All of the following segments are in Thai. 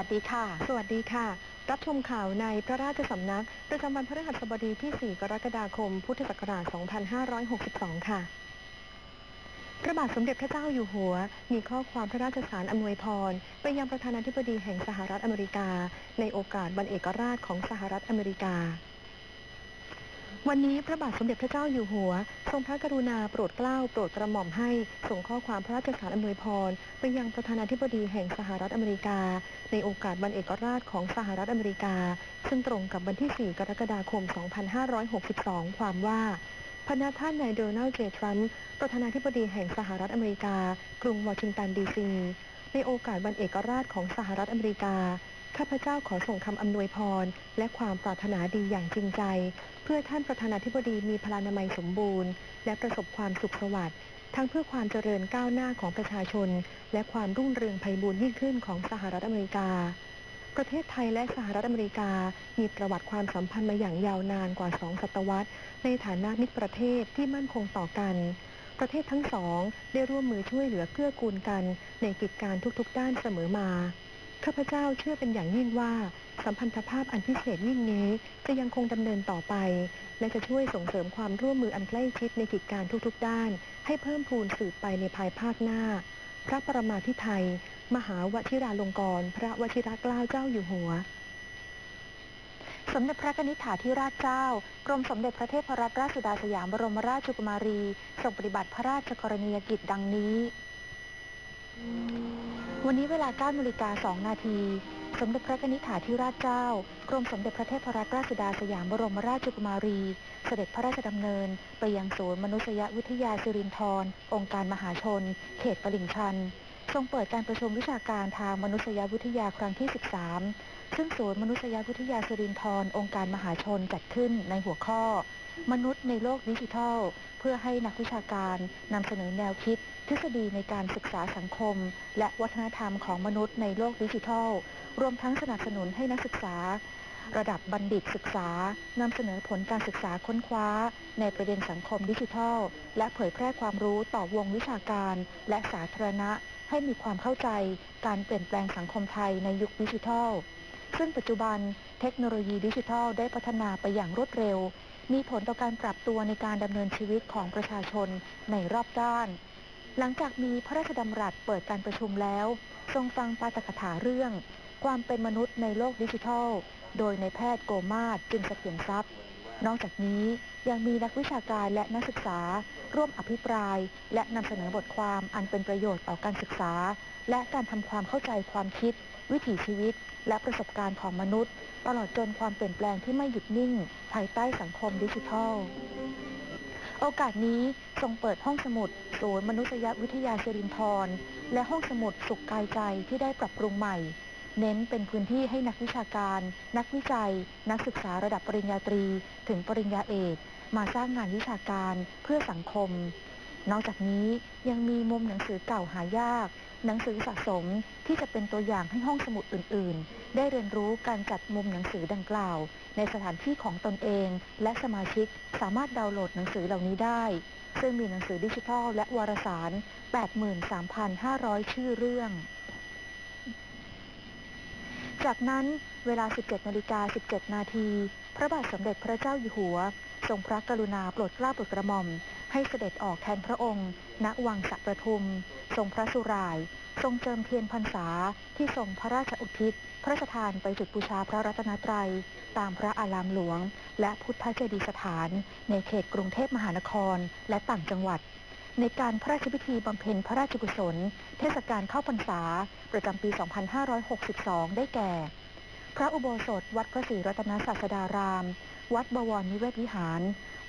สวัสดีค่ะ สวัสดีค่ะ รับชมข่าวในพระราชสำนัก ประจำวันพฤหัสบดีที่ 4 กรกฎาคม พุทธศักราช 2562 ค่ะ พระบาทสมเด็จพระเจ้าอยู่หัว มีข้อความพระราชสารอำนวยพร ไปยังประธานาธิบดีแห่งสหรัฐอเมริกา ในโอกาสวันเอกราชของสหรัฐอเมริกา วันนี้พระบาทสมเด็จพระเจ้าอยู่หัว ทรงพระกรุณาโปรดเกล้าโปรดกระหม่อมให้ส่งข้อความพระราชสารอำนวยพร ไปยังประธานาธิบดีแห่งสหรัฐอเมริกา ในโอกาสวันเอกราชของสหรัฐอเมริกา ซึ่งตรงกับวันที่ 4 กรกฎาคม 2562 ความว่าพระนาท่านนายโดนัลด์เจทรัมป์ประธานาธิบดีแห่งสหรัฐอเมริกา กรุงวอชิงตันดีซีในโอกาสวันเอกราชของสหรัฐอเมริกา ข้าพเจ้าขอส่งคำอำนวยพร และความปรารถนาดีอย่างจริงใจ เพื่อท่านประธานาธิบดีมีพลานามัยสมบูรณ์ และประสบความสุขสวัสดิ์ทั้งเพื่อความเจริญก้าวหน้าของประชาชน และความรุ่งเรืองไพบูรย์ยิ่งขึ้นของสหรัฐอเมริกา ประเทศไทยและสหรัฐอเมริกา มีประวัติความสัมพันธ์มาอย่างยาวนานกว่าสองศตวรรษ ในฐานะมิตรประเทศที่มั่นคงต่อกันประเทศทั้งสองได้ร่วมมือช่วยเหลือเกื้อกูลกันในกิจการทุกๆด้านเสมอมา ข้าพเจ้าเชื่อเป็นอย่างยิ่งว่า สัมพันธภาพอันพิเศษยิ่งนี้จะยังคงดำเนินต่อไป และจะช่วยส่งเสริมความร่วมมืออันใกล้ชิดในกิจการทุกๆ ด้าน ให้เพิ่มพูนสืบไปในภายภาคหน้า พระประมาธิไทย มหาวชิราลงกรณ์พระวชิรเกล้าเจ้าอยู่หัว สมเด็จพระนิธิถาธิราชเจ้ากรมสมเด็จพระเทพรัตนราชสุดาสยามบรมราชกุมารีทรงปฏิบัติพระราชกรณียกิจดังนี้ วันนี้เวลา9นาฬิกา2นาที สมเด็จพระนิธิถาธิราชเจ้า กรมสมเด็จพระเทพรัตนราชสุดาสยามบรมราชกุมารี เสด็จพระราชดำเนิน ไปยังศูนย์มนุษยวิทยาสิรินธรองค์การมหาชน เขตตลิ่งชัน ทรงเปิดการประชุมวิชาการทางมนุษยวิทยาครั้งที่ 13 ซึ่งศูนย์มนุษยวิทยาสิรินธรองค์การมหาชนจัดขึ้นในหัวข้อ มนุษย์ในโลกดิจิทัล เพื่อให้นักวิชาการนำเสนอแนวคิด ทฤษฎีในการศึกษาสังคม และวัฒนธรรมของมนุษย์ในโลกดิจิทัล รวมทั้งสนับสนุนให้นักศึกษา ระดับบัณฑิตศึกษานำเสนอผลการศึกษาค้นคว้า ในประเด็นสังคมดิจิทัล และเผยแพร่ความรู้ต่อวงวิชาการ และสาธารณะ ให้มีความเข้าใจ การเปลี่ยนแปลงสังคมไทยในยุคดิจิทัล ซึ่งปัจจุบันเทคโนโลยีดิจิทัลได้พัฒนาไปอย่างรวดเร็ว มีผลต่อการปรับตัวในการดำเนินชีวิตของประชาชนในรอบด้าน หลังจากมีพระราชดำรัสเปิดการประชุมแล้ว ทรงฟังปาฐกถาเรื่อง ความเป็นมนุษย์ในโลกดิจิทัล โดยในแพทย์โกมาศจึงเสถียรทรัพย์นอกจากนี้ยังมีนักวิชาการและนักศึกษา ร่วมอภิปราย และนำเสนอบทความอันเป็นประโยชน์ต่อการศึกษา และการทำความเข้าใจความคิด วิถีชีวิต และประสบการณ์ของมนุษย์ ตลอดจนความเปลี่ยนแปลงที่ไม่หยุดนิ่ง ภายใต้สังคมดิจิทัล โอกาสนี้ทรงเปิดห้องสมุดศูนย์มนุษยวิทยาสิรินธรและห้องสมุดสุขกายใจที่ได้ปรับปรุงใหม่ เน้นเป็นพื้นที่ให้นักวิชาการ นักวิจัย นักศึกษาระดับปริญญาตรี ถึงปริญญาเอก มาสร้างงานวิชาการเพื่อสังคม นอกจากนี้ยังมีมุมหนังสือเก่าหายาก หนังสือสะสมที่จะเป็นตัวอย่างให้ห้องสมุดอื่น ๆ ได้เรียนรู้การจัดมุมหนังสือดังกล่าว ในสถานที่ของตนเอง และสมาชิกสามารถดาวน์โหลดหนังสือเหล่านี้ได้ ซึ่งมีหนังสือดิจิทัล และวารสาร 83,500 ชื่อเรื่อง จากนั้นเวลา 17นาฬิกา17 นาที พระบาทสมเด็จพระเจ้าอยู่หัว ทรงพระกรุณาโปรดเกล้าโปรดกระหม่อม ให้เสด็จออกแทนพระองค์ ณ วังสะประทุม ทรงพระสุราย ทรงเจิมเทียนพรรษาที่ทรงพระราชอุทิศ พระราชทานไปจุดบูชาพระรัตนตรัย ตามพระอารามหลวง และพุทธเจดีย์สถาน ในเขตกรุงเทพมหานครและต่างจังหวัด ในการพระราชพิธีบำเพ็ญพระราชกุศล เทศกาลเข้าพรรษา ประจำปี 2562 ได้แก่ พระอุโบสถวัดพระศรีรัตนศาสดาราม วัดบวรนิเวศวิหาร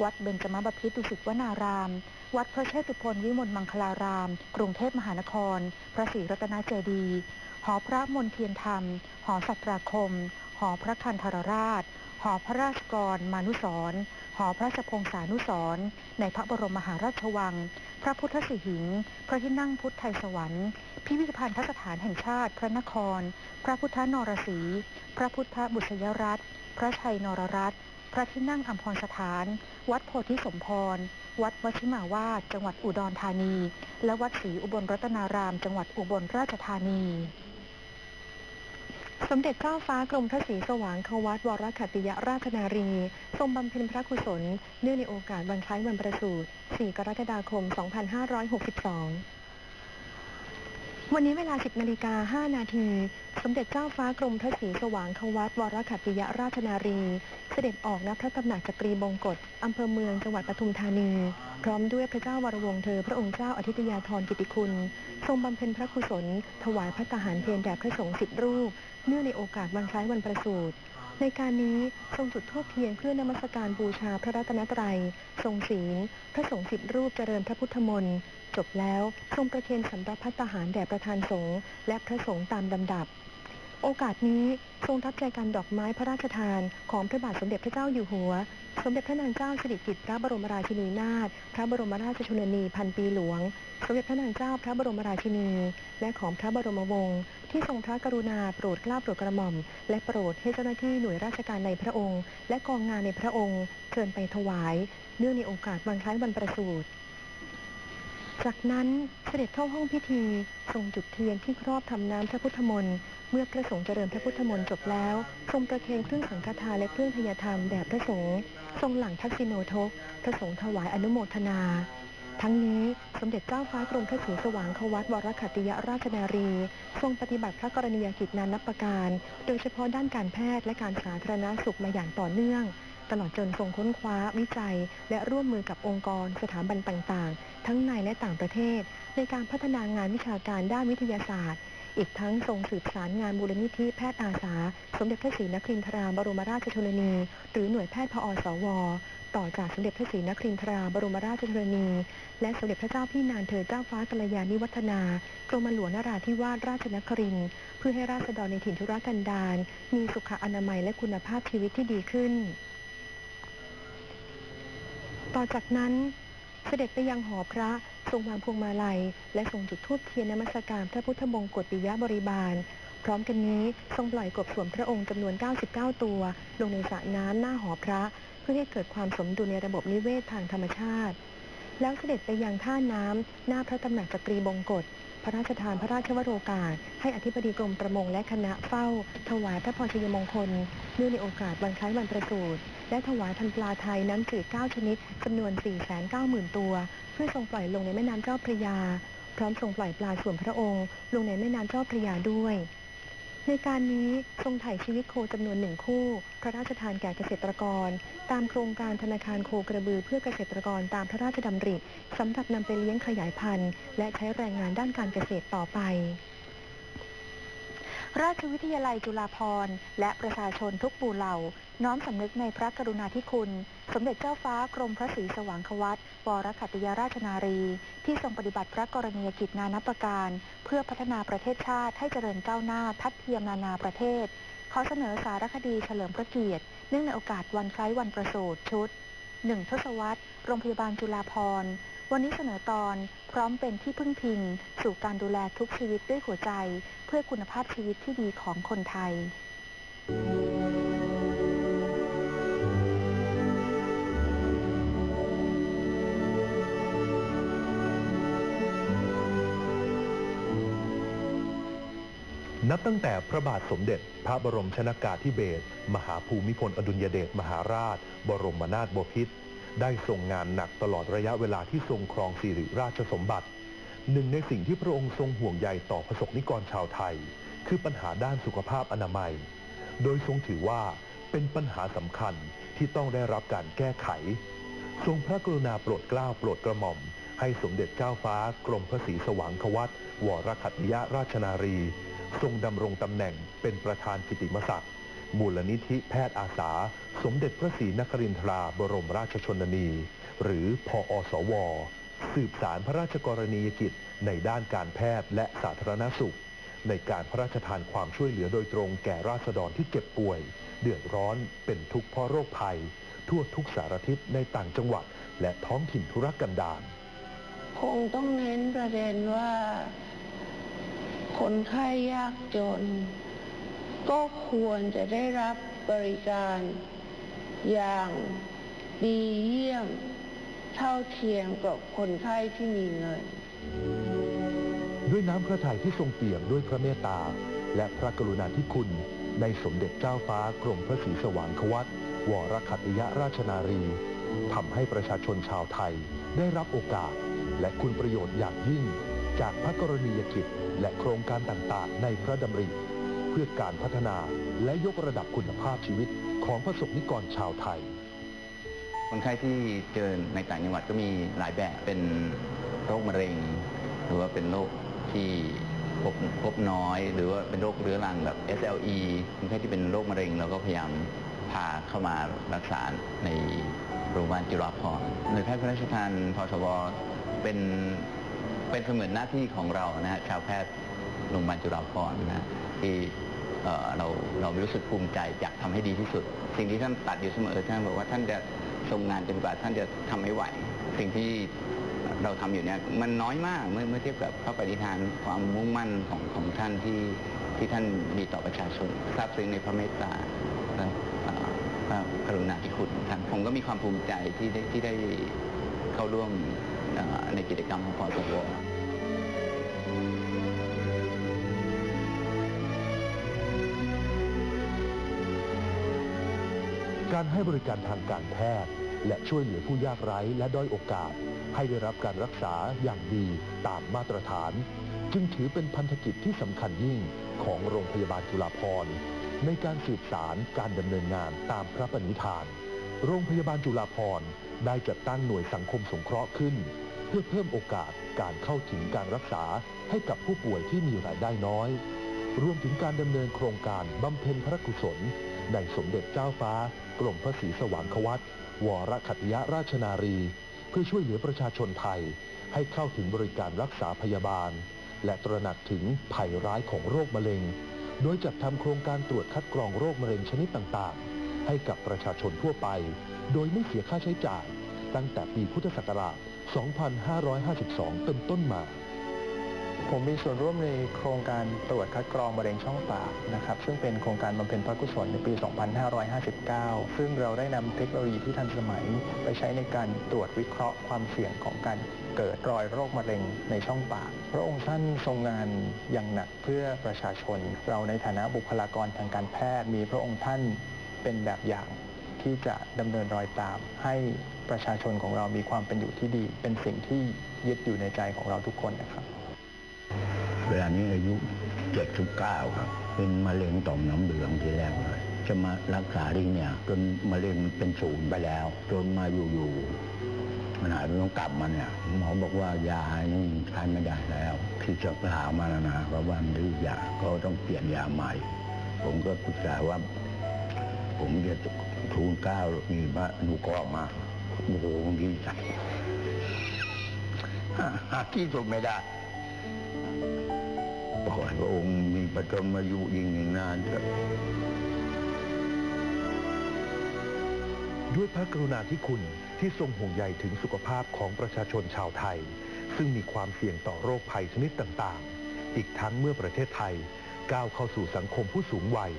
วัดเบญจมบพิตรดุสิตวนาราม วัดพระเชตุพนวิมลมังคลาราม กรุงเทพมหานคร พระศรีรัตนเจดีย์หอพระมนเทียนธรรม หอสัตราคม หอพระคันธรราช หอพระราชกรมานุสรหอพระราชพงศานุสรในพระบรมมหาราชวัง พระพุทธสิหิงค์พระที่นั่งพุทธไทยสวรรค์ พิพิธภัณฑสถานแห่งชาติ พระนคร พระพุทธนรสี พระพุทธบุษยรัตน์ พระชัยนรรัตน์ พระที่นั่งอัมพรสถาน วัดโพธิสมพร วัดวชิมาวาดจังหวัดอุดรธานี และวัดศรีอุบลรัตนาราม จังหวัดอุบลราชธานี สมเด็จเจ้าฟ้ากรมพระศรีสว่างควัตวรคติยราชนารี ทรงบำเพ็ญพระกุศล เนื่องในโอกาสวันคล้ายวันประสูติ 4 กรกฎาคม 2562 วันนี้เวลา 10นาฬิกา5นาที สมเด็จเจ้าฟ้ากรมพระศรีสว่างควัตวรคัตติยราชนารี เสด็จออกณพระตำหนักจักรีบงกฎอำเภอเมืองจังหวัดปทุมธานี พร้อมด้วยพระเจ้าวรวงเธอ พระองค์เจ้าอธิตยาธรกิติคุณ ทรงบำเพ็ญพระกุศล ถวายพระทหารเพลแด่พระสงฆ์สิบรูป เนื่องในโอกาสวันคล้ายวันประสูติ ในการนี้ทรงจุดธูปเทียนเพื่อนมัสการบูชาพระรัตนตรัย ทรงศีลพระสงฆ์สิบรูปเจริญพระพุทธมนต์จบแล้วทรงประเคนสำรับพัตหารแด่ประธานสงฆ์และพระสงฆ์ตามลำดับ โอกาสนี้ทรงรับใจการดอกไม้พระราชทาน ของพระบาทสมเด็จพระเจ้าอยู่หัว สมเด็จพระนางเจ้าสิริกิติ์พระบรมราชินีนาถ พระบรมราชชนนีพันปีหลวง สมเด็จพระนางเจ้าพระบรมราชินี และของพระบรมวงศ์ที่ทรงพระกรุณาโปรดเกล้าโปรดกระหม่อม และโปรดให้เจ้าหน้าที่หน่วยราชการในพระองค์ และกองงานในพระองค์เชิญไปถวาย เนื่องในโอกาสวันคล้ายวันประสูติ จากนั้นเสด็จเข้าห้องพิธีทรงจุดเทียนที่ครอบทำน้ำพระพุทธมนต์เมื่อพระสงฆ์เจริญพระพุทธมนต์จบแล้ว ทรงประเคนเครื่องสังฆทานและเครื่องทยธรรมแด่พระสงฆ์ทรงหลังทักษิโนทกพระสงฆ์ถวายอนุโมทนา ทั้งนี้สมเด็จเจ้าฟ้ากรมพระศรีสว่างควัตวรคัตติยราชนารี ทรงปฏิบัติพระกรณียกิจนานับประการ โดยเฉพาะด้านการแพทย์และการสาธารณสุขมาอย่างต่อเนื่อง ตลอดจนทรงค้นคว้าวิจัย และร่วมมือกับองค์กร สถาบันต่างๆ ทั้งในและต่างประเทศ ในการพัฒนางานวิชาการด้านวิทยาศาสตร์ อีกทั้งทรงสืบสารงานมูลนิธิแพทย์อาสา สมเด็จพระศรีนครินทราบรมราชชนนี หรือหน่วยแพทย์พอสว ต่อจากสมเด็จพระศรีนครินทราบรมราชชนนี และสมเด็จพระเจ้าพี่นางเธอเจ้าฟ้ากัลยาณิวัฒนากรมหลวงนราธิวาสราชนครินทร์เพื่อให้ราษฎรในถิ่นธุรกันดารมีสุขอนามัยและคุณภาพชีวิตที่ดีขึ้น ต่อจากนั้นเสด็จไปยังหอพระทรงวางพวงมาลัย และทรงจุดธูปเทียนนมัสการพระพุทธมงกุฎปิยบริบาล พร้อมกันนี้ทรงปล่อยกบสวมพระองค์จำนวน 99 ตัว ลงในสระน้ำหน้าหอพระ เพื่อให้เกิดความสมดุลในระบบนิเวศทางธรรมชาติ แล้วเสด็จไปยังท่าน้ำหน้าพระตำหนักจักรีบงกฎพระราชทานพระราชวโรกาส ให้อธิบดีกรมประมงและคณะเฝ้า ถวายพระพรชัยมงคลเนื่องในโอกาสวันคล้ายวันประสูติ และถวายพันปลาไทยน้ำจืด 9 ชนิดจำนวน 490,000 ตัว เพื่อทรงปล่อยลงในแม่น้ำเจ้าพระยา พร้อมทรงปล่อยปลาส่วนพระองค์ ลงในแม่น้ำเจ้าพระยาด้วย ในการนี้ทรงถ่ายชีวิตโคจำนวนหนึ่งคู่ พระราชทานแก่เกษตรกร ตามโครงการธนาคารโคกระบือเพื่อเกษตรกรตามพระราชดำริสำหรับนำไปเลี้ยงขยายพันธุ์ และใช้แรงงานด้านการเกษตรต่อไป ราชวิทยาลัยจุฬาภรณ์ และประชาชนทุกหมู่เหล่า น้อมสำนึกในพระกรุณาธิคุณ สมเด็จเจ้าฟ้ากรมพระศรีสว่างควัตวรคัตติยราชนารี ที่ทรงปฏิบัติพระกรณียกิจนานับประการ เพื่อพัฒนาประเทศชาติให้เจริญก้าวหน้าทัดเทียมนานาประเทศ ขอเสนอสารคดีเฉลิมพระเกียรติ เนื่องในโอกาสวันคล้ายวันประสูติชุดหนึ่งทศวรรษ โรงพยาบาลจุฬาภรณ์ วันนี้เสนอตอนพร้อมเป็นที่พึ่งพิง สู่การดูแลทุกชีวิตด้วยหัวใจ เพื่อคุณภาพชีวิตที่ดีของคนไทย นับตั้งแต่พระบาทสมเด็จ พระบรมชนากาธิเบศรมหาภูมิพลอดุลยเดชมหาราช บรมนาถบพิตร ได้ทรงงานหนักตลอดระยะเวลาที่ทรงครองสิริราชสมบัติ หนึ่งในสิ่งที่พระองค์ทรงห่วงใยต่อประสบนิกรชาวไทย คือปัญหาด้านสุขภาพอนามัย โดยทรงถือว่าเป็นปัญหาสำคัญที่ต้องได้รับการแก้ไข ทรงพระกรุณาโปรดเกล้าโปรดกระหม่อม ให้สมเด็จเจ้าฟ้ากรมพระศรีสว่างควัตวรคัติยราชนารี ทรงดำรงตำแหน่งเป็นประธานกิติมศักดิ์ มูลนิธิแพทย์อาสา สมเด็จพระศรีนครินทราบรมราชชนนี หรือพออสว สืบสารพระราชกรณียกิจในด้านการแพทย์และสาธารณสุข ในการพระราชทานความช่วยเหลือโดยตรงแก่ราษฎรที่เจ็บป่วย เดือดร้อนเป็นทุกข์เพราะโรคภัย ทั่วทุกสารทิศในต่างจังหวัด และท้องถิ่นธุรกันดารคงต้องเน้นประเด็นว่า คนไข้ยากจน ก็ควรจะได้รับบริการอย่างดีเยี่ยมเท่าเทียมกับคนไข้ที่มีเงิน ด้วยน้ำพระทัยที่ทรงเปี่ยมด้วยพระเมตตา และพระกรุณาธิคุณ ในสมเด็จเจ้าฟ้ากรมพระศรีสว่างควัตวรคัตยราชนารีทำให้ประชาชนชาวไทยได้รับโอกาส และคุณประโยชน์อย่างยิ่ง จากพระกรณียกิจและโครงการต่างๆ ในพระดำริ เพื่อการพัฒนาและยกระดับคุณภาพชีวิตของประสบนิกรชาวไทย คนไข้ที่เจอในต่างจังหวัดก็มีหลายแบบเป็นโรคมะเร็ง หรือว่าเป็นโรคที่พบพบน้อย หรือว่าเป็นโรคเรื้อรังแบบ SLE คนไข้ที่เป็นโรคมะเร็งเราก็พยายามพาเข้ามารักษาในโรงพยาบาลจุฬาภรณ์ในแพทย์พระราชทานพสวเป็นเป็นเสมือนหน้าที่ของเรานะฮะชาวแพทย์ โรงพยาบาลจุฬาภรณ์นะที่เอ่อเราเรารู้สึกภูมิใจอยากทำให้ดีที่สุด สิ่งที่ท่านตัดอยู่เสมอท่านบอกว่าท่านจะทรงงานจนกว่าท่านจะทำไม่ไหว สิ่งที่เราทำอยู่เนี่ยมันน้อยมากเมื่อเมื่อเทียบกับพระปฏิฐานความมุ่งมั่นของของท่านที่ที่ท่านมีต่อประชาชนทราบซึ้งในพระเมตตาและพระกรุณาธิคุณของท่านผมก็มีความภูมิใจที่ได้ที่ได้เข้าร่วมในกิจกรรมของพสว การให้บริการทางการแพทย์ และช่วยเหลือผู้ยากไร้และด้อยโอกาส ให้ได้รับการรักษาอย่างดีตามมาตรฐาน จึงถือเป็นพันธกิจที่สำคัญยิ่งของโรงพยาบาลจุฬาภรณ์ในการสืบสารการดำเนินงานตามพระปณิธาน โรงพยาบาลจุฬาภรณ์ได้จัดตั้งหน่วยสังคมสงเคราะห์ขึ้น เพื่อเพิ่มโอกาสการเข้าถึงการรักษาให้กับผู้ป่วยที่มีรายได้น้อย รวมถึงการดำเนินโครงการบำเพ็ญพระกุศล ในสมเด็จเจ้าฟ้ากรมพระศรีสว่างควัตวรคัตยราชนารี เพื่อช่วยเหลือประชาชนไทย ให้เข้าถึงบริการรักษาพยาบาล และตระหนักถึงภัยร้ายของโรคมะเร็ง โดยจัดทำโครงการตรวจคัดกรองโรคมะเร็งชนิดต่างๆ ให้กับประชาชนทั่วไป โดยไม่เสียค่าใช้จ่าย ตั้งแต่ปีพุทธศักราช 2552 เป็นต้นมา ผมมีส่วนร่วมในโครงการตรวจคัดกรองมะเร็งช่องปากนะครับซึ่งเป็นโครงการบำเพ็ญพระกุศลในปี 2559 ซึ่งเราได้นำเทคโนโลยีที่ทันสมัย ไปใช้ในการตรวจวิเคราะห์ความเสี่ยงของการเกิดรอยโรคมะเร็งในช่องปาก พระองค์ท่านทรงงานอย่างหนักเพื่อประชาชน เราในฐานะบุคลากรทางการแพทย์ มีพระองค์ท่านเป็นแบบอย่างที่จะดำเนินรอยตาม ให้ประชาชนของเรามีความเป็นอยู่ที่ดี เป็นสิ่งที่ยึดอยู่ในใจของเราทุกคนนะครับ เวลานี้อายุ 79 ครับ เป็นมะเร็งต่อมน้ำเหลืองทีแรกเลย จะมารักษาที่เนี่ยจนมะเร็งเป็นศูนย์ไปแล้ว จนมาอยู่ๆมันหายไปต้องกลับมาเนี่ยหมอบอกว่ายานี่ใช้ไม่ได้แล้ว ที่จะหามาแล้วนะเพราะว่ามันดื้อยาก็ต้องเปลี่ยนยาใหม่ ผมก็ปรึกษาว่า ผมจะทูลเก้ามีพระอนุเครมาโอ้โหดีใจหาที่สุดไม่ได้ ขอให้พระองค์มีประจำอายุยิ่งยิ่งนานเถอะด้วยพระกรุณาธิคุณที่ทรงห่วงใยถึงสุขภาพของประชาชนชาวไทย ซึ่งมีความเสี่ยงต่อโรคภัยชนิดต่างๆ อีกทั้งเมื่อประเทศไทย ก้าวเข้าสู่สังคมผู้สูงวัย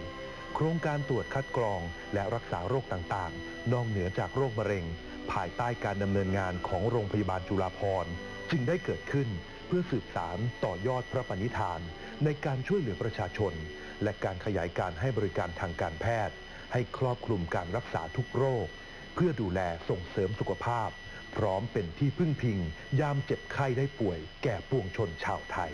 โครงการตรวจคัดกรองและรักษาโรคต่างๆ นอกเหนือจากโรคมะเร็ง ภายใต้การดำเนินงานของโรงพยาบาลจุฬาภรณ์ จึงได้เกิดขึ้น พื่อสืบสารต่อยอดพระปณิธาน ในการช่วยเหลือประชาชน และการขยายการให้บริการทางการแพทย์ ให้ครอบคลุมการรักษาทุกโรค เพื่อดูแลส่งเสริมสุขภาพ พร้อมเป็นที่พึ่งพิง ยามเจ็บไข้ได้ป่วย แก่ปวงชนชาวไทย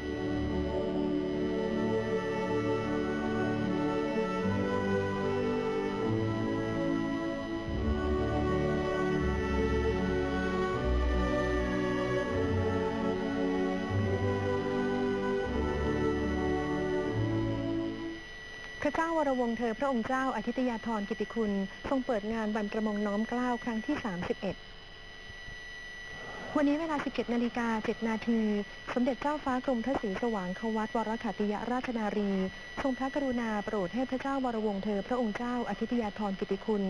าวรวงศ์เธอพระองค์เจ้าอาทิตยาธรกิติคุณ ทรงเปิดงานวันประมงน้อมเกล้าครั้งที่ 31 วันนี้เวลา 17 นาฬิกา 7 นาที สมเด็จเจ้าฟ้ากรมพระศรีสว่างควัตวรขัติยราชนารี ทรงพระกรุณาโปรดให้พระเจ้าวรวงศ์เธอพระองค์เจ้าอาทิตยาธรกิติคุณ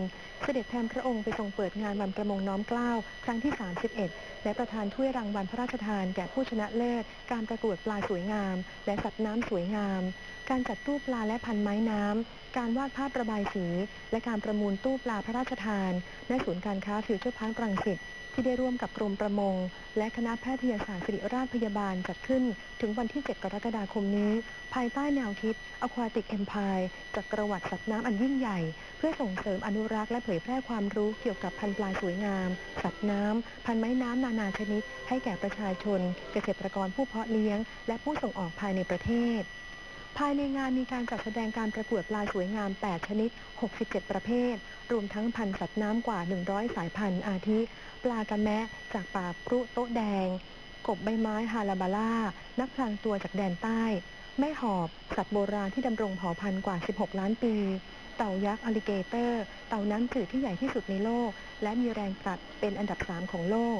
เสด็จแทนพระองค์ไปทรงเปิดงานวันประมงน้อมเกล้าครั้งที่ 31และประทานถ้วยรางวัลพระราชทานแก่ผู้ชนะเลิศ การประกวดปลาสวยงาม และสัตว์น้ำสวยงาม การจัดตู้ปลาและพันไม้น้ำ การวาดภาพระบายสี และการประมูลตู้ปลาพระราชทานณศูนย์การค้าฟิวเจอร์พาร์ครังสิตที่ได้ร่วมกับกรมประมง และคณะแพทยศาสตร์ศิริราชพยาบาลจัดขึ้น ถึงวันที่ 7 กรกฎาคมนี้ ภายใต้แนวคิด Aquatic Empire จักรวรรดิสัตว์น้ำอันยิ่งใหญ่ เพื่อส่งเสริมอนุรักษ์และเผยแพร่ความรู้เกี่ยวกับพันธุ์ปลาสวยงาม สัตว์น้ำพันธุ์ไม้น้ำนานาชนิด ให้แก่ประชาชน เกษตรกรผู้เพาะเลี้ยง และผู้ส่งออกภายในประเทศ ภายในงานมีการจัดแสดงการประกวดปลาสวยงาม 8 ชนิด 67 ประเภท รวมทั้งพันธุ์สัตว์น้ำกว่า 100 สายพันธุ์อาทิ ปลากระแมะจากป่าพรุโต๊ะแดง กบใบไม้ฮาลาบาล่า นักพลางตัวจากแดนใต้ แม่หอบ สัตว์โบราณที่ดำรงเผ่าพันธุ์กว่า 16 ล้านปีเต่ายักษ์อลิเกเตอร์ เต่าน้ำจืดที่ใหญ่ที่สุดในโลก และมีแรงกัดเป็นอันดับ 3 ของโลก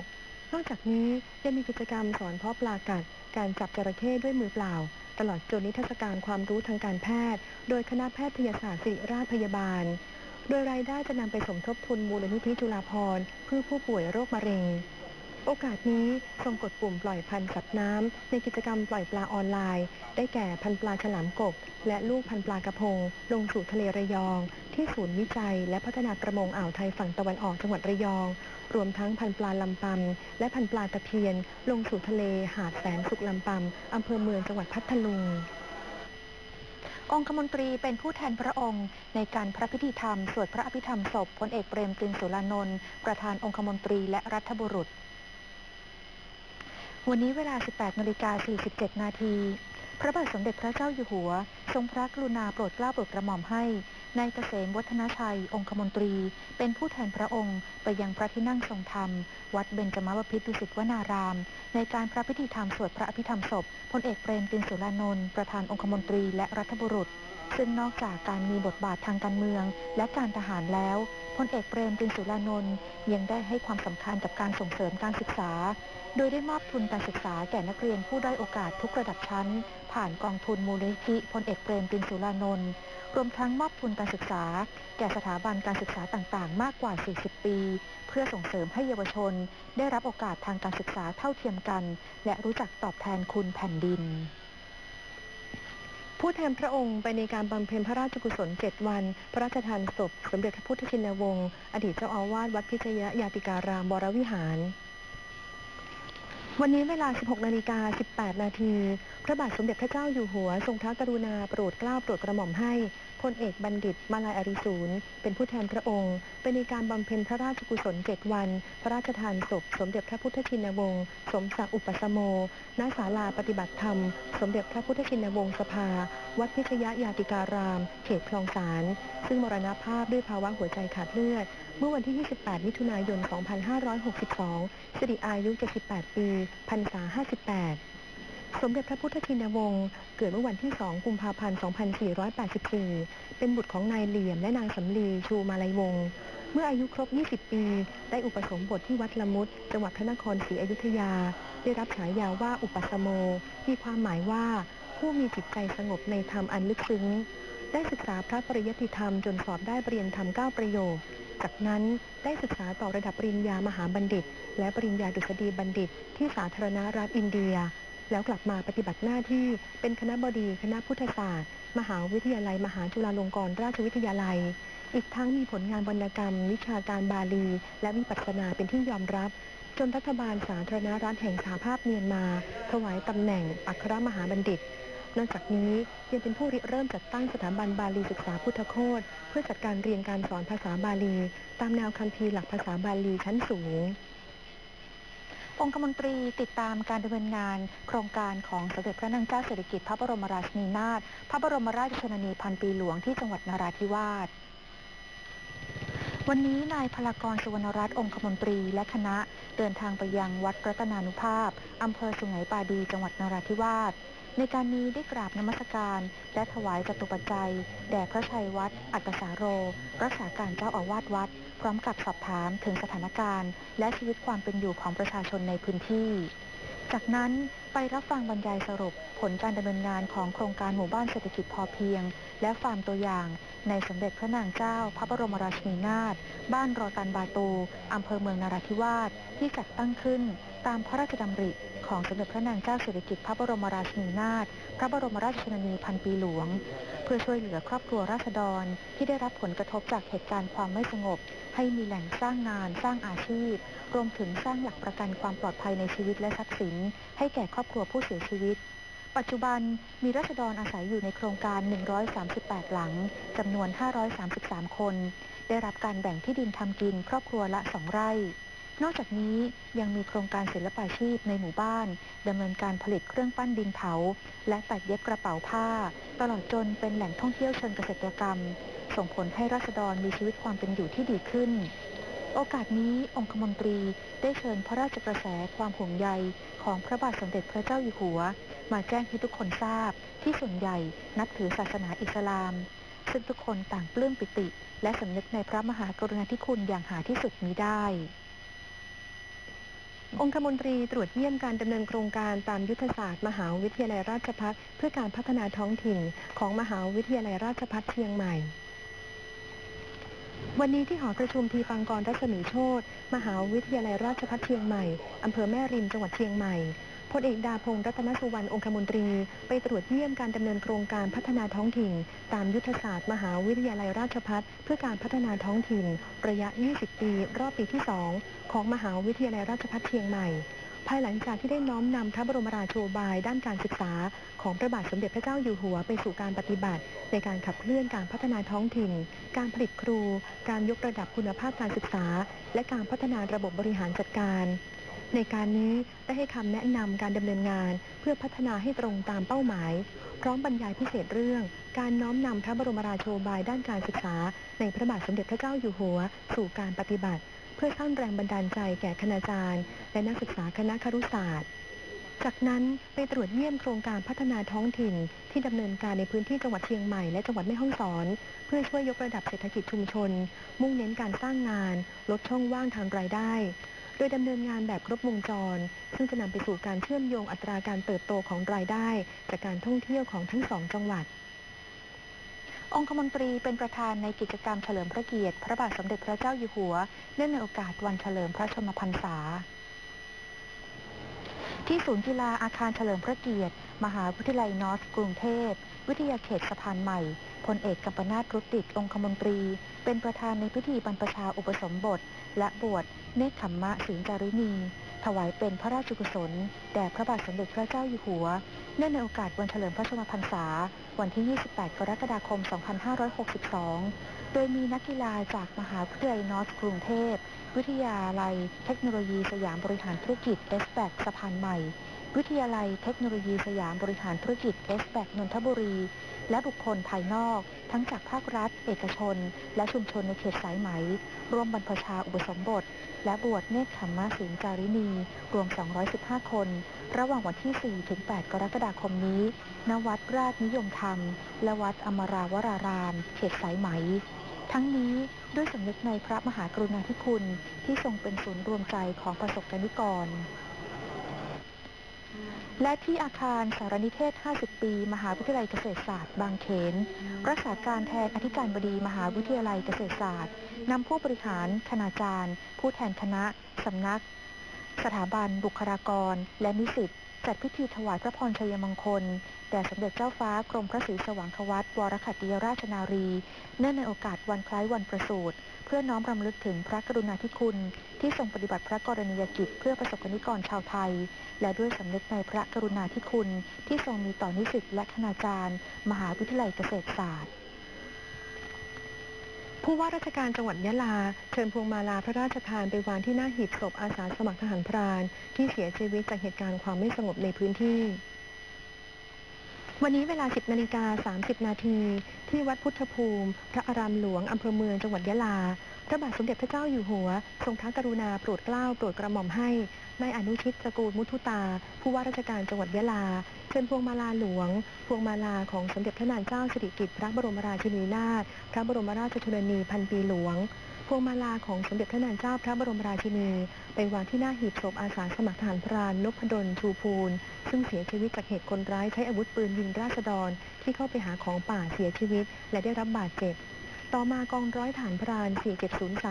นอกจากนี้ยังมีกิจกรรมสอนเพาะปลากัด การจับจระเข้ด้วยมือเปล่า ตลอดจนนิทรรศการความรู้ทางการแพทย์ โดยคณะแพทยศาสตร์ศิริราชพยาบาล โดยรายได้จะนำไปสมทบทุนมูลนิธิจุฬาภรณ์เพื่อผู้ป่วยโรคมะเร็ง โอกาสนี้ทรงกดปุ่มปล่อยพันธุ์สัตว์น้ำในกิจกรรมปล่อยปลาออนไลน์ ได้แก่พันธุ์ปลาฉลามกบ และลูกพันธุ์ปลากระพง ลงสู่ทะเลระยอง ที่ศูนย์วิจัย และพัฒนาประมงอ่าวไทยฝั่งตะวันออกจังหวัดระยอง รวมทั้งพันธุ์ปลาลำปำและพันธุ์ปลาตะเพียน ลงสู่ทะเลหาดแสนสุขลำปำอำเภอเมืองจังหวัดพัทลุงองคมนตรีเป็นผู้แทนพระองค์ ในการพระพิธีธรรม สวดพระอภิธรรมศพพลเอกเปรมตินสุรานนท์ประธานองคมนตรีและรัฐบุรุษ วันนี้เวลา 18นาฬิกา47 นาที พระบาทสมเด็จพระเจ้าอยู่หัว ทรงพระกรุณาโปรดเกล้าโปรดกระหม่อมให้นายเกษมวัฒนชัย องคมนตรี เป็นผู้แทนพระองค์ ไปยังพระที่นั่งทรงธรรม วัดเบญจมบพิตรดุสิตวนาราม ในการพระพิธีธรรมสวดพระอภิธรรมศพพลเอกเปรมตินสุรานนท์ประธานองคมนตรีและรัฐบุรุษ ซึ่งนอกจากการมีบทบาททางการเมือง และการทหารแล้วพลเอกเปรมตินสุรานนท์ยังได้ให้ความสำคัญกับการส่งเสริมการศึกษา โดยได้มอบทุนการศึกษาแก่นักเรียนผู้ด้อยโอกาสทุกระดับชั้นผ่านกองทุนมูลนิธิพลเอกเปรมตินสุรานนท์รวมทั้งมอบทุนการศึกษา แก่สถาบันการศึกษาต่างๆ มากกว่า 40 ปี เพื่อส่งเสริมให้เยาวชน ได้รับโอกาสทางการศึกษาเท่าเทียมกัน และรู้จักตอบแทนคุณแผ่นดินผู้แทนพระองค์ไปในการบำเพ็ญพระราชกุศล 7 วัน พระราชทานศพ สมเด็จพระพุทธชินวงศ์ อดีตเจ้าอาวาสวัดพิชยยาติการามวรวิหาร วันนี้เวลา 16 นาฬิกา 18 นาที พระบาทสมเด็จพระเจ้าอยู่หัว ทรงพระกรุณาโปรดเกล้าโปรดกระหม่อมให้ พลเอกบัณฑิตมาลายอริสูรเป็นผู้แทนพระองค์ไปในการบำเพ็ญพระราชกุศล7วัน พระราชทานศพ สมเด็จพระพุทธชินวงศ์สมศักดิ์อุปสมโมณศาลาปฏิบัติธรรม สมเด็จพระพุทธชินวงศ์สภา วัดพิชยยาติการาม เขตคลองสาร ซึ่งมรณภาพด้วยภาวะหัวใจขาดเลือด เมื่อวันที่ 28 มิถุนายน 2562 สิริอายุ 78 ปีพรรษา 58 สมเด็จพระพุทธชินวงศ์เกิดเมื่อวันที่ 2 กุมภาพันธ์ 2484 เป็นบุตรของนายเหลี่ยมและนางสำลีชูมาลัยวงศ์เมื่ออายุครบ 20 ปี ได้อุปสมบทที่วัดละมุด จังหวัดพระนครศรีอยุธยา ได้รับฉายาว่าอุปสมโม มีความหมายว่า ผู้มีจิตใจสงบในธรรมอันลึกซึ้ง ได้ศึกษาพระปริยติธรรมจนสอบได้ปริญญาธรรม9ประโยค จากนั้นได้ศึกษาต่อระดับปริญญามหาบัณฑิต และปริญญาดุษฎีบัณฑิตที่สาธารณรัฐอินเดีย แล้วกลับมาปฏิบัติหน้าที่เป็นคณะบดีคณะพุทธศาสตร์ มหาวิทยาลัย มหาจุฬาลงกรณราชวิทยาลัย อีกทั้งมีผลงานวรรณกรรม วิชาการบาลี และวิปัสสนาเป็นที่ยอมรับ จนรัฐบาลสาธารณรัฐแห่งสหภาพเมียนมา ถวายตำแหน่งอัครมหาบัณฑิตนอกจากนี้ยังเป็นผู้ริเริ่มจัดตั้งสถาบันบาลีศึกษาพุทธโคตเพื่อจัดการเรียนการสอนภาษาบาลี ตามแนวคัมภีร์หลักภาษาบาลีชั้นสูง องคมนตรีติดตามการดำเนินงาน โครงการของสมเด็จพระนางเจ้าสิริกิติ์พระบรมราชินีนาถพระบรมราชชนนีพันปีหลวงที่จังหวัดนราธิวาสวันนี้นายพลากรสุวรรณรัตน์องคมนตรีและคณะเดินทางไปยังวัดรัตนานุภาพอำเภอสุไหงปาดีจังหวัดนราธิวาส ในการนี้ได้กราบนมัสการ และถวายจตุปัจจัย แด่พระชัยวัด อัตตสาโร รักษาการเจ้าอาวาสวัด พร้อมกับสอบถามถึงสถานการณ์ และชีวิตความเป็นอยู่ของประชาชนในพื้นที่ จากนั้นไปรับฟังบรรยายสรุปผลการดำเนินงานของโครงการหมู่บ้านเศรษฐกิจพอเพียง และฟาร์มตัวอย่าง ในสมเด็จพระนางเจ้า พระบรมราชินีนาถบ้านรอตันบาตูอำเภอเมืองนราธิวาสที่จัดตั้งขึ้น ตามพระราชดำริของสมเด็จพระนางเจ้าสิริกิติ์พระบรมราชินีนาถ พระบรมราชชนนีพันปีหลวง เพื่อช่วยเหลือครอบครัวราษฎรที่ได้รับผลกระทบจากเหตุการณ์ความไม่สงบ ให้มีแหล่งสร้างงาน สร้างอาชีพ รวมถึงสร้างหลักประกันความปลอดภัยในชีวิตและทรัพย์สิน ให้แก่ครอบครัวผู้เสียชีวิต ปัจจุบันมีราษฎรอาศัยอยู่ในโครงการ 138 หลังจำนวน 533 คน ได้รับการแบ่งที่ดินทำกินครอบครัวละ 2 ไร่ นอกจากนี้ยังมีโครงการศิลปาชีพในหมู่บ้านดำเนินการผลิตเครื่องปั้นดินเผา และตัดเย็บกระเป๋าผ้า ตลอดจนเป็นแหล่งท่องเที่ยวเชิงเกษตรกรรม ส่งผลให้ราษฎรมีชีวิตความเป็นอยู่ที่ดีขึ้น โอกาสนี้องคมนตรีได้เชิญพระราชกระแสความห่วงใยของพระบาทสมเด็จพระเจ้าอยู่หัว มาแจ้งให้ทุกคนทราบ ที่ส่วนใหญ่นับถือศาสนาอิสลาม ซึ่งทุกคนต่างปลื้มปิติ และสำนึกในพระมหากรุณาธิคุณอย่างหาที่สุดมิได้ องคมนตรีตรวจเยี่ยมการดำเนินโครงการตามยุทธศาสตร์ มหาวิทยาลัยราชภัฏเพื่อการพัฒนาท้องถิ่นของมหาวิทยาลัยราชภัฏเชียงใหม่ วันนี้ที่หอประชุมทีปังกรรัศมีโชตมหาวิทยาลัยราชภัฏเชียงใหม่ อำเภอแม่ริมจังหวัดเชียงใหม่พลเอกดาพงศ์รัตนสุวรรณองคมนตรี ไปตรวจเยี่ยมการดำเนินโครงการพัฒนาท้องถิ่น ตามยุทธศาสตร์ มหาวิทยาลัยราชภัฏเพื่อการพัฒนาท้องถิ่น ระยะ 20 ปี รอบปีที่ 2 ของมหาวิทยาลัยราชภัฏเชียงใหม่ ภายหลังจากที่ได้น้อมนำพระบรมราโชบายด้านการศึกษา ของพระบาทสมเด็จพระเจ้าอยู่หัวไปสู่การปฏิบัติ ในการขับเคลื่อนการพัฒนาท้องถิ่น การผลิตครู การยกระดับคุณภาพการศึกษา และการพัฒนาระบบบริหารจัดการ ในการนี้ได้ให้คำแนะนำการดำเนินงาน เพื่อพัฒนาให้ตรงตามเป้าหมาย พร้อมบรรยายพิเศษเรื่อง การน้อมนำพระบรมราโชบายด้านการศึกษา ในพระบาทสมเด็จพระเจ้าอยู่หัว สู่การปฏิบัติ พื่อสร้างแรงบันดาลใจแก่คณาจารย์ และนักศึกษาคณะครุศาสตร์ จากนั้นไปตรวจเยี่ยมโครงการพัฒนาท้องถิ่น ที่ดำเนินการในพื้นที่จังหวัดเชียงใหม่และจังหวัดแม่ฮ่องสอน เพื่อช่วยยกระดับเศรษฐกิจชุมชน มุ่งเน้นการสร้างงาน ลดช่องว่างทางรายได้โดยดำเนินงานแบบครบวงจร ซึ่งจะนำไปสู่การเชื่อมโยงอัตราการเติบโตของรายได้ จากการท่องเที่ยวของทั้งสองจังหวัด องคมนตรีเป็นประธานในกิจกรรมเฉลิมพระเกียรติ พระบาทสมเด็จพระเจ้าอยู่หัว เนื่องในโอกาสวันเฉลิมพระชนมพรรษา ที่ศูนย์กีฬาอาคารเฉลิมพระเกียรติ มหาวิทยาลัยนอร์ทกรุงเทพ วิทยาเขตสะพานใหม่พลเอกกัมปนาตรุติดองคมนตรี เป็นประธานในพิธีบรรพชาอุปสมบท และบวชเนคขมมะสิงจารินีถวายเป็นพระราชกุศล แด่พระบาทสมเด็จพระเจ้าอยู่หัว เนื่องในโอกาสวันเฉลิมพระชนมพรรษา วันที่ 28 กรกฎาคม 2562 โดยมีนักกีฬาจากมหาวิทยาลัยนอร์ทกรุงเทพ วิทยาลัยเทคโนโลยีสยามบริหารธุรกิจเอสแบกสะพานใหม่ วิทยาลัยเทคโนโลยีสยามบริหารธุรกิจเอสแบกนนทบุรี และบุคคลภายนอก ทั้งจากภาครัฐ เอกชน และชุมชนในเขตสายไหม ร่วมบรรพชาอุปสมบท และบวชเนคขมมะสิงจารินี รวม 215 คน ระหว่างวันที่ 4 ถึง 8 กรกฎาคมนี้ณวัดราชนิยมธรรม และวัดอมราวราราม เขตสายไหม ทั้งนี้ด้วยสำนึกในพระมหากรุณาธิคุณที่ทรงเป็นศูนย์รวมใจของประสบกนิกร และที่อาคารสารนิเทศ 50 ปี มหาวิทยาลัยเกษตรศาสตร์ บางเขน รักษาการแทนอธิการบดีมหาวิทยาลัยเกษตรศาสตร์ นำผู้บริหาร คณาจารย์ ผู้แทนคณะ สำนัก สถาบัน บุคลากร และนิสิต จัดพิธีถวายพระพรชัยมงคล แด่สมเด็จเจ้าฟ้ากรมพระศรีสว่างควัตวรขัตติยราชนารี เนื่องในโอกาสวันคล้ายวันประสูติเพื่อน้อมรำลึกถึงพระกรุณาธิคุณ ที่ทรงปฏิบัติพระกรณียกิจเพื่อประสบกนิกรชาวไทย และด้วยสำนึกในพระกรุณาธิคุณ ที่ทรงมีต่อนิสิตและคณาจารย์ มหาวิทยาลัยเกษตรศาสตร์ ผู้ว่าราชการจังหวัดยะลา เชิญพวงมาลาพระราชทานไปวางที่หน้าหีบศพอาสาสมัครทหารพรานที่เสียชีวิตจากเหตุการณ์ความไม่สงบในพื้นที่ วันนี้เวลา 10นาฬิกา30 นาทีที่วัดพุทธภูมิ พระอารามหลวงอำเภอเมืองจังหวัดยะลา พระบาทสมเด็จพระเจ้าอยู่หัว ทรงพระกรุณาโปรดเกล้าโปรดกระหม่อมให้นายอนุชิตตระกูลมุทุตา ผู้ว่าราชการจังหวัดยะลา เชิญพวงมาลาหลวง พวงมาลาของสมเด็จพระนางเจ้าสิริกิติ์พระบรมราชินีนาถพระบรมราชชนนีพันปีหลวง พวงมาลาของสมเด็จพระนางเจ้าพระบรมราชินี ไปวางที่หน้าหีบศพอาสาสมัครทหารพรานนพดลชูพูลซึ่งเสียชีวิตจากเหตุคนร้ายใช้อาวุธปืนยิงราษฎรที่เข้าไปหาของป่าเสียชีวิต และได้รับบาดเจ็บ ต่อมากองร้อยฐานพราน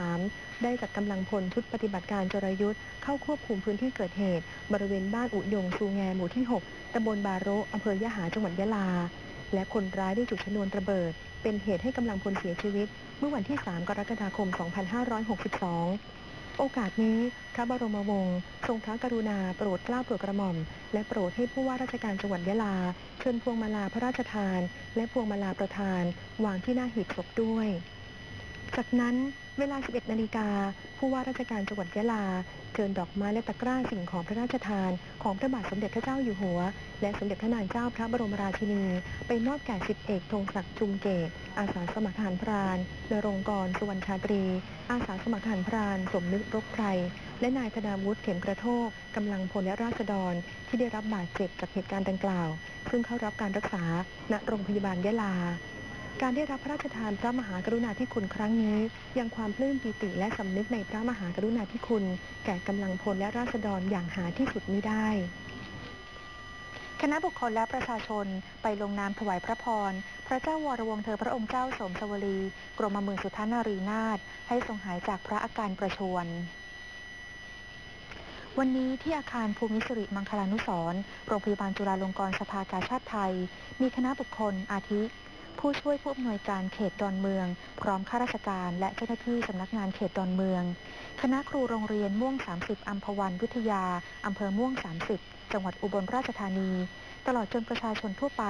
4703 ได้จัดกำลังพลชุดปฏิบัติการจรยุทธ์เข้าควบคุมพื้นที่เกิดเหตุ บริเวณบ้านอุยงซูแงหมู่ที่ 6 ตำบลบาโรอำเภอยะหาจังหวัดยะลา และคนร้ายได้จุดชนวนระเบิด เป็นเหตุให้กำลังพลเสียชีวิต เมื่อวันที่ 3 กรกฎาคม 2562 โอกาสนี้พระบรมวงศ์ทรงพระกรุณาโปรดเกล้าโปรดกระหม่อม และโปรดให้ผู้ว่าราชการจังหวัดยะลา เชิญพวงมาลาพระราชทาน และพวงมาลาประธาน วางที่หน้าหีบศพด้วย จากนั้น เวลา 11 นาฬิกา ผู้ว่าราชการจังหวัดยะลาเชิญดอกไม้และตะกร้าสิ่งของพระราชทาน ของพระบาทสมเด็จพระเจ้าอยู่หัว และสมเด็จพระนางเจ้าพระบรมราชินี ไปมอบแก่สิบเอกธงศักดิ์จุมเกต อาสาสมัครทหารพรานนรงกร สุวรรณชาตรี อาสาสมัครทหารพราน สมนึกรบไพร และนายธนาวุฒิเข็มกระโทกกำลังพลและราษฎร ที่ได้รับบาดเจ็บจากเหตุการณ์ดังกล่าว ซึ่งเข้ารับการรักษาณโรงพยาบาลยะลา การได้รับพระราชทานพระมหากรุณาธิคุณครั้งนี้ ยังความปลื้มปิติและสำนึกในพระมหากรุณาธิคุณ แก่กำลังพลและราษฎรอย่างหาที่สุดมิได้คณะบุคคลและประชาชนไปลงนามถวายพระพร พระเจ้าวรวงเธอพระองค์เจ้าสมสวลีกรมหมื่นสุทานารีนาถให้ทรงหายจากพระอาการประชวรวันนี้ที่อาคารภูมิสิริมังคลานุสร์โรงพยาบาลจุฬาลงกรณ์สภากาชาติไทย มีคณะบุคคลอาทิ ผู้ช่วยผู้อำนวยการเขตดอนเมือง พร้อมข้าราชการและเจ้าหน้าที่สำนักงานเขตดอนเมือง คณะครูโรงเรียนม่วง 30 อัมพวันวิทยา อำเภอม่วง 30 จังหวัดอุบลราชธานี ตลอดจนประชาชนทั่วไป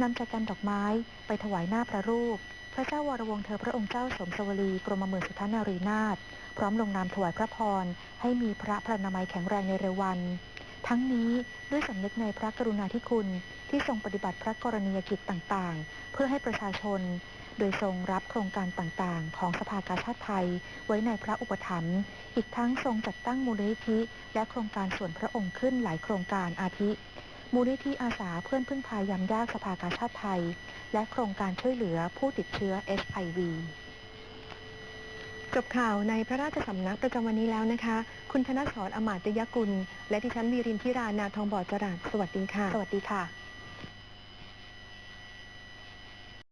นำจักรันดอกไม้ไปถวายหน้าพระรูป พระเจ้าวรวงเธอพระองค์เจ้าสมสวลีกรมหมื่นสุทธานารีนาถพร้อมลงนามถวายพระพรให้มีพระพระนามัยแข็งแรงในเร็ววัน ทั้งนี้ด้วยสำนึกในพระกรุณาธิคุณที่ทรงปฏิบัติพระกรณียกิจต่างๆ เพื่อให้ประชาชน โดยทรงรับโครงการต่างๆ ของสภากาชาติไทย ไว้ในพระอุปถัมภ์อีกทั้งทรงจัดตั้งมูลนิธิ และโครงการส่วนพระองค์ขึ้นหลายโครงการอาทิ มูลนิธิอาสาเพื่อนพึ่งพายามยากสภากาชาติไทย และโครงการช่วยเหลือผู้ติดเชื้อ HIV จบข่าวในพระราชสำนักประจำวันนี้แล้วนะคะ คุณธนสรอมาตยกุล และที่ฉันวีรินทิรานาทองบอดจรัสสวัสดีค่ะ สวัสดีค่ะ